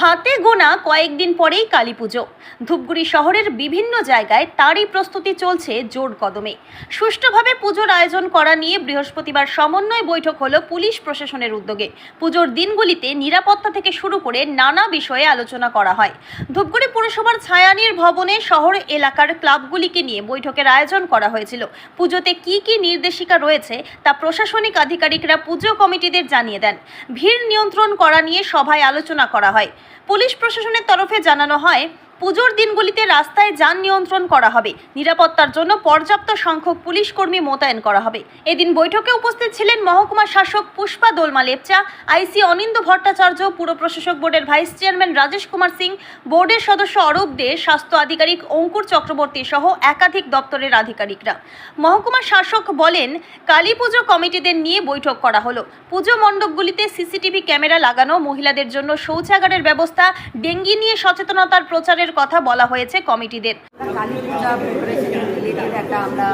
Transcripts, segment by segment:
হাতে গোনা কয়েকদিন পরেই কালী পুজো। ধূপগুড়ি শহরের বিভিন্ন জায়গায় তারই প্রস্তুতি চলছে জোর কদমে। সুষ্ঠুভাবে পুজোর আয়োজন করা নিয়ে বৃহস্পতিবার সমন্বয় বৈঠক হলো পুলিশ প্রশাসনের উদ্যোগে। পুজোর দিনগুলিতে নিরাপত্তা থেকে শুরু করে নানা বিষয়ে আলোচনা করা হয়। ধূপগুড়ি পুরসভার ছায়ানির ভবনে শহর এলাকার ক্লাবগুলিকে নিয়ে বৈঠকের আয়োজন করা হয়েছিল। পুজোতে কি কি নির্দেশিকা রয়েছে তা প্রশাসনিক আধিকারিকরা পুজো কমিটিদের জানিয়ে দেন। ভিড় নিয়ন্ত্রণ করা নিয়ে সভায় আলোচনা করা হয়। পুলিশ প্রশাসনের তরফে জানানো হয় পুজোর দিনগুলিতে রাস্তায় যান নিয়ন্ত্রণ করা হবে। নিরাপত্তার জন্য পর্যাপ্ত সংখ্যক পুলিশ কর্মী মোতায়েন করা হবে। এদিন বৈঠকে উপস্থিত ছিলেন মহকুমা শাসক পুষ্পা দোলমা লেপচা, আইসি অনিন্দ ভট্টাচার্য, পুর প্রশাসক বোর্ডের ভাইস চেয়ারম্যান রাজেশ কুমার সিং, বোর্ডের সদস্য অরূপ দে, স্বাস্থ্য আধিকারিক অঙ্কুর চক্রবর্তী সহ একাধিক দপ্তরের আধিকারিকরা। মহকুমা শাসক বলেন, কালী পুজো কমিটিদের নিয়ে বৈঠক করা হলো। পুজো মণ্ডপগুলিতে সিসিটিভি ক্যামেরা লাগানো, মহিলাদের জন্য শৌচাগারের ব্যবস্থা, ডেঙ্গি নিয়ে সচেতনতার প্রচারের কথা বলা হয়েছে কমিটিদের। কালী পূজা একটা আমরা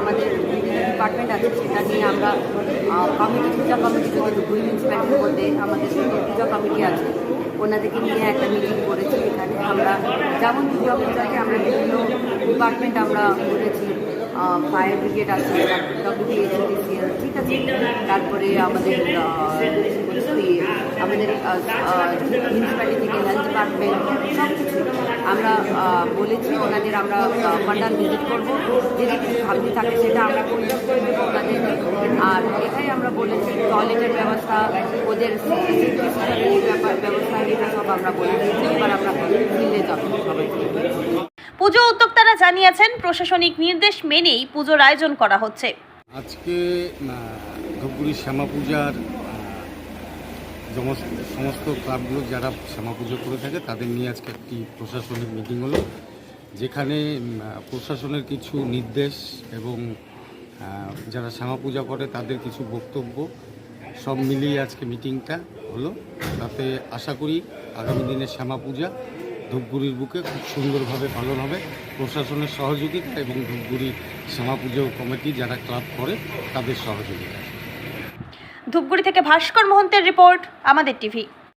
আমাদের ডিপার্টমেন্ট আছে, সেটা নিয়ে আমরা আমাদের কমিটি আছে। ওনাদেরকে নিয়ে একটা মিটিং করেছি, এখানে আমরা যেমন পূজা পূজাকে আমরা বিভিন্ন ডিপার্টমেন্ট আমরা করেছি। ফায়ার ব্রিগেড আছে ঠিক আছে? তারপরে আমাদের আমাদের মিউনিসিপ্যালিটি থেকে হেলথ ডিপার্টমেন্ট সব কিছু আমরা বলেছি ওনাদের আমরা পান্ডাল ভিজিট করব। যদি কিছু খামতি থাকে সেটা আমরা পরিষ্কার করে দেবো ওনাদের। আর এটাই আমরা বলেছি টয়লেটের ব্যবস্থা ওদের ব্যাপার ব্যবস্থা এটা সব আমরা বলে দিয়েছি। এবার আমরা ফিল্ডে যাব সবাইকে পুজো উদ্যোক্তারা জানিয়েছেন প্রশাসনিক নির্দেশ মেনেই পুজোর আয়োজন করা হচ্ছে। আজকে শ্যামা পূজার সমস্ত ক্লাবগুলো যারা শ্যামা পুজো করে থাকে, তাদের নিয়ে আজকে একটি প্রশাসনিক মিটিং হলো, যেখানে প্রশাসনের কিছু নির্দেশ এবং যারা শ্যামা পূজা করে তাদের কিছু বক্তব্য সব মিলিয়ে আজকে মিটিংটা হলো। তাতে আশা করি আগামী দিনে শ্যামা পূজা ধূপগুড়ির বুকে খুব সুন্দরভাবে পালন হবে। প্রশাসনের সহযোগিতা এবং ধূপগুড়ি শ্যামা পুজো কমিটি যারা ক্লাব করে, তাদের সহযোগিতা। ধূপগুড়ি থেকে ভাস্কর মোহন্তের রিপোর্ট আমাদের টিভি।